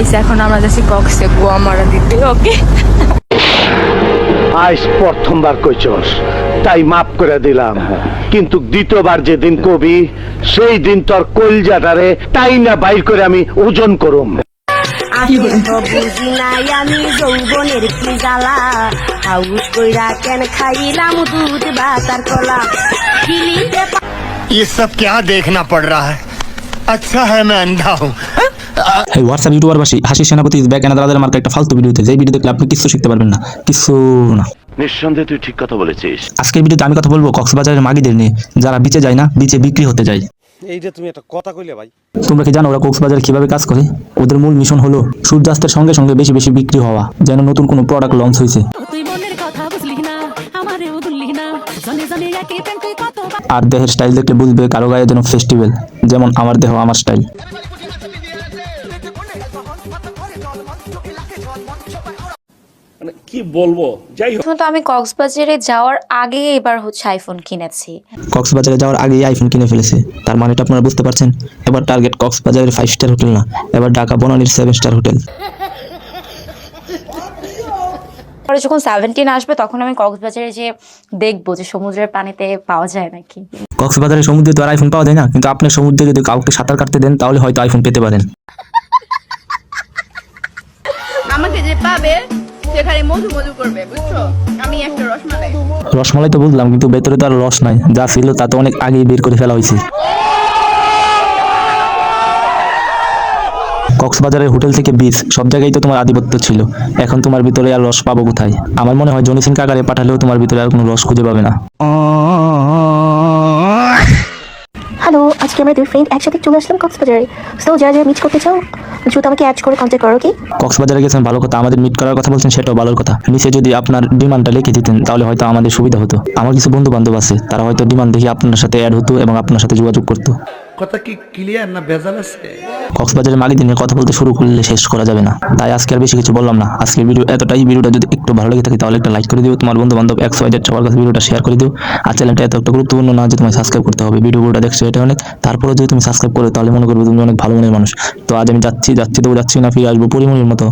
Guys এখন আমরা যাচ্ছি কক্সে গোয়া মারা দিতে ওকে আজ প্রথমবার কইছস তাই মাফ করে দিলাম কিন্তু দ্বিতীয়বার যেদিন কবি সেই দিন তোর কলজাটারে তাই না বাইর করে আমি ওজন করুম আমি তো বুঝি নাই আমি যৌবনের কি জ্বালা হাউস কইরা কেন খাইলাম দুধ বাতার কলা গিলিতে ये सब क्या देखना पड़ रहा है अच्छा है मैं अंधा हूँ এই হোয়াটসঅ্যাপ ইউটিউবারবাসী হাসি সেনাপতি ব্যাক এনাদারাদের মার্কা একটা ফালতু ভিডিওতে যে ভিডিও দেখলে আপনি কিছু শিখতে পারবেন না কিছু না। নিঃসন্দেহে তুই ঠিক কথা বলেছিস। আজকের ভিডিওতে আমি কথা বলব কক্সবাজারের মাগিদের নিয়ে যারা বিচে যায় না বিচে বিক্রি হতে যায়। এইটা তুমি একটা কথা কইলে ভাই। তোমরা কি জানো ওরা কক্সবাজারে কীভাবে কাজ করে? ওদের মূল মিশন হলো সূর্যাস্তের সঙ্গে সঙ্গে বেশি বেশি বিক্রি হওয়া যেন নতুন কোনো প্রোডাক্ট লঞ্চ হয়েছে তুই মনের কথা বুঝলি না আমারেও দুললি না। জনে জনে একই প্রেম তুই কত আর দেহের স্টাইল দেখলে বুঝবে কারও গায়ে যেন ফেস্টিভ্যাল যেমন আমার দেহ আমার স্টাইল প্রথমত আমি কক্সবাজারে যাওয়ার আগে এবার হচ্ছে আইফোন কিনেছি। কক্সবাজারে যাওয়ার আগেই আইফোন কিনে ফেলেছে। তার মানেটা আপনারা বুঝতে পারছেন। এবার টার্গেট কক্সবাজারের ফাইভ স্টার হোটেল না। এবার ঢাকা বনানীর সেভেন স্টার হোটেল পরে যখন সেভেন্টিন আসবে তখন আমি কক্সবাজারে যে দেখব যে সমুদ্রের পানিতে পাওয়া যায় নাকি। কক্সবাজারের সমুদ্রে তো আর আইফোন পাওয়া যায় না। কিন্তু আপনি সমুদ্রে যদি কাউকে সাঁতার কাটতে দেন তাহলে হয়তো আইফোন পেতে পারেন। আমাকে যে পাবে সেখানে মধু মধু করবে বুঝছ? আমি একটা রসমালাই রসমালাই তো বুঝলাম কিন্তু ভেতরে তো আর রস নাই। যা ছিল তা তো অনেক আগেই বের করে ফেলা হয়েছে। কক্সবাজারের হোটেল থেকে বীজ সব জায়গায় তো তোমার আধিপত্য ছিল। এখন তোমার ভিতরে আর রস পাবো কোথায়? আমার মনে হয় জনি সিং কাকারে পাঠালেও তোমার ভিতরে আর কোনো রস খুঁজে পাবে না। হ্যালো, আজকে আমরা দুই ফ্রেন্ড একসাথে চলে আসলাম কক্সবাজারে। সো যারা যারা মিট করতে চাও, দ্রুত আমাকে অ্যাড করে কন্ট্যাক্ট করো কি কক্সবাজারে গেছেন, ভালো কথা। আমাদের মিট করার কথা বলছেন, সেটাও ভালো কথা। নিচে যদি আপনার ডিমান্ডটা লিখে দিতেন, তাহলে হয়তো আমাদের সুবিধা হতো। আমার কিছু বন্ধু বান্ধব আছে, তারা হয়তো ডিমান্ড দেখে আপনার সাথে অ্যাড হতো এবং আপনার সাথে যোগাযোগ করতো। কথা কি ক্লিয়ার না ভেজাল আছে? কক্সবাজারের মালিকদের নিয়ে কথা বলতে শুরু করলে শেষ করা যাবে না। তাই আজকে আর বেশি কিছু বললাম না। আজকের ভিডিও এতটাই ভিডিওটা যদি একটু ভালো লেগে থাকে তাহলে একটা লাইক করে দিও। তোমার বন্ধু বান্ধব একশো হাজার সবার কাছে ভিডিওটা শেয়ার করে দিও। আর চ্যানেলটা এত একটা গুরুত্বপূর্ণ না যে তোমায় সাবস্ক্রাইব করতে হবে। ভিডিওটা দেখছ, এটা অনেক তারপরে যদি তুমি সাবস্ক্রাইব করো, তাহলে মনে করবে তুমি অনেক ভালো মনের মানুষ। তো আজ আমি যাচ্ছি যাচ্ছি তো যাচ্ছি না, ফিরে আসব পরিমণির মতো।